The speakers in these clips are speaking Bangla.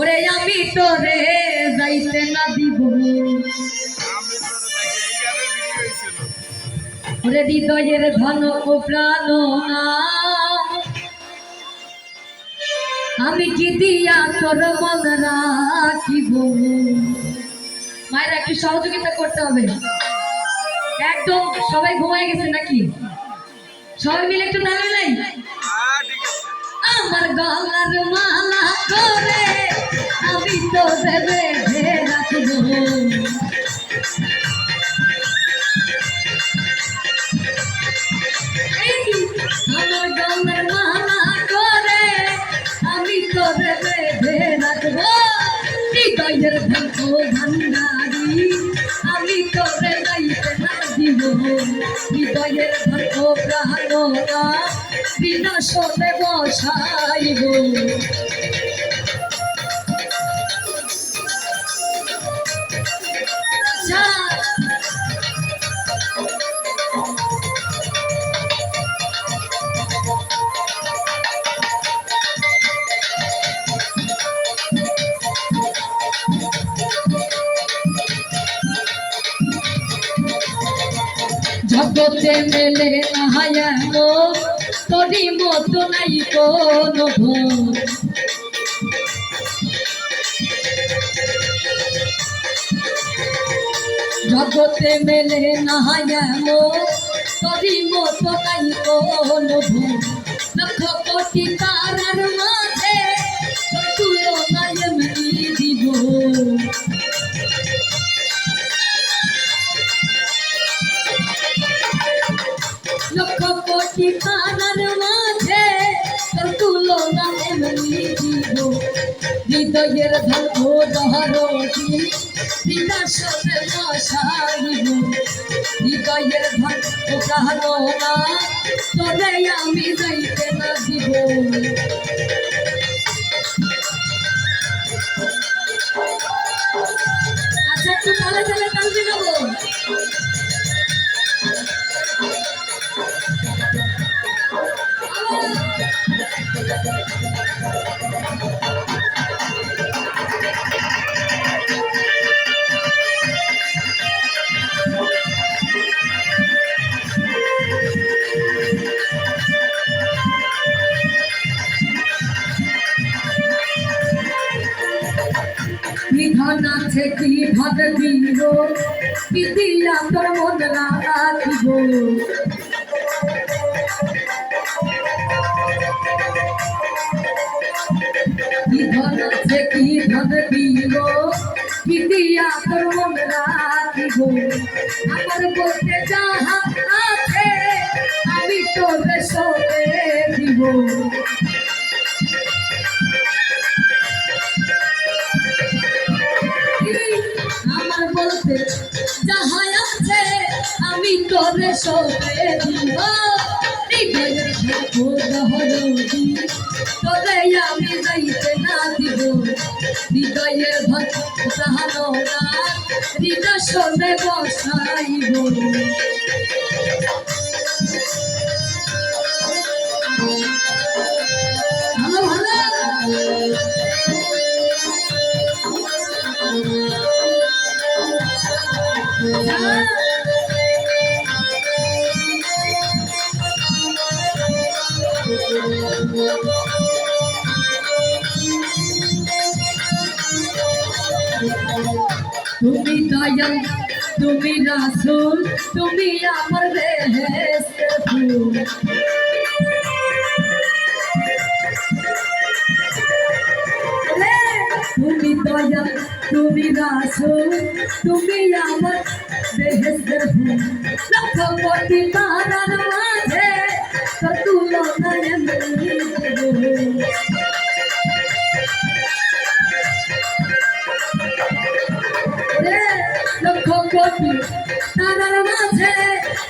ওরে আমি তোরে যাইতে না দিব। ওরে হৃদয়ের ধন ও প্রাণ নাম আমি কি দিয়া তোর মন রাখিব? মায়ের, একটু সহযোগিতা করতে হবে। একদম সবাই ঘুমায় গেছে নাকি? সবাই মিলে একটু তালে নাই আমার গলার মালা করে আমি তো দেবে রাখব। আমার গলার মালা করে আমি তো দেবে রাখব। হৃদয়ের ধর্ম ভান্ডারি হৃদয়ের ধর্ম প্রাণরা বিনাশনে বসাইব। আচ্ছা জগতে মেলে নাহায়ানো তোরি মতো নাই কোনো জগতে মেলে নাহায়ানো তোরি মতো নাই কোনো লক্ষ কোটি তারার মাঝে তারার মাঝে তোর তুলনা এমনি দিব। হৃদয়ের ধর্ম দহরতি বিনাশনে বসাইব হৃদয়ের ধর্ম প্রাণনা তোরে আমি যাইতে না দিব। বিধান আছে কি ভাগ দিব দিলাম তোর মন রাখিব বলতে যাহা আছে, আমি তোরে সবে দিব। তোরে আমি যাইতে না দিব। হৃদয়ের ভক্ত প্রাণনা হৃদয় সবে বসাইব। ভালো তুমি দয়াল তুমি রাসুল তুমি আমার বেহেস্ত ফুল রে, তুমি দয়াল তুমি রাসুল তুমি আমার বেহেস্ত ফুল লক্ষ কোটি তারার মাঝে তোর তুলনায় কোটি তারার মাঝে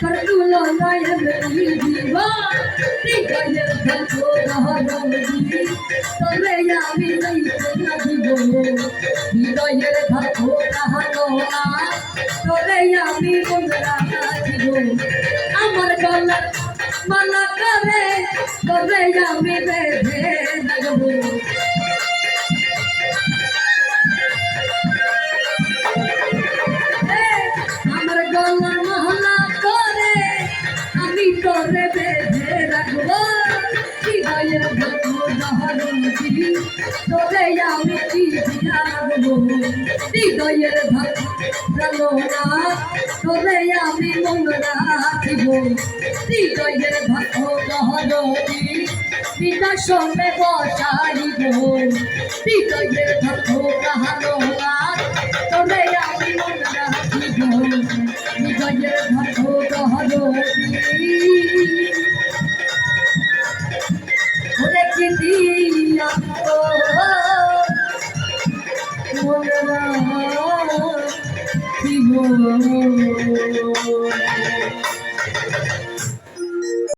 তোর তুলনায় এমনি দিব হৃদয়ের গল্প রহরদি তবে আমি যাইতে না দিব হৃদয়ের গল্প রহরনা তবে আমি বন্ধরা দিব আমার গলা মালা করে, তবে আমি বেঁধে তোরে আমি কি জানব? হৃদয়ের ধরণা তোরে আমি মন রাখিব। হৃদয়ের ধরণী পিতা সঙ্গে বসাইব হৃদয়ের কাহানো তোরে Oh.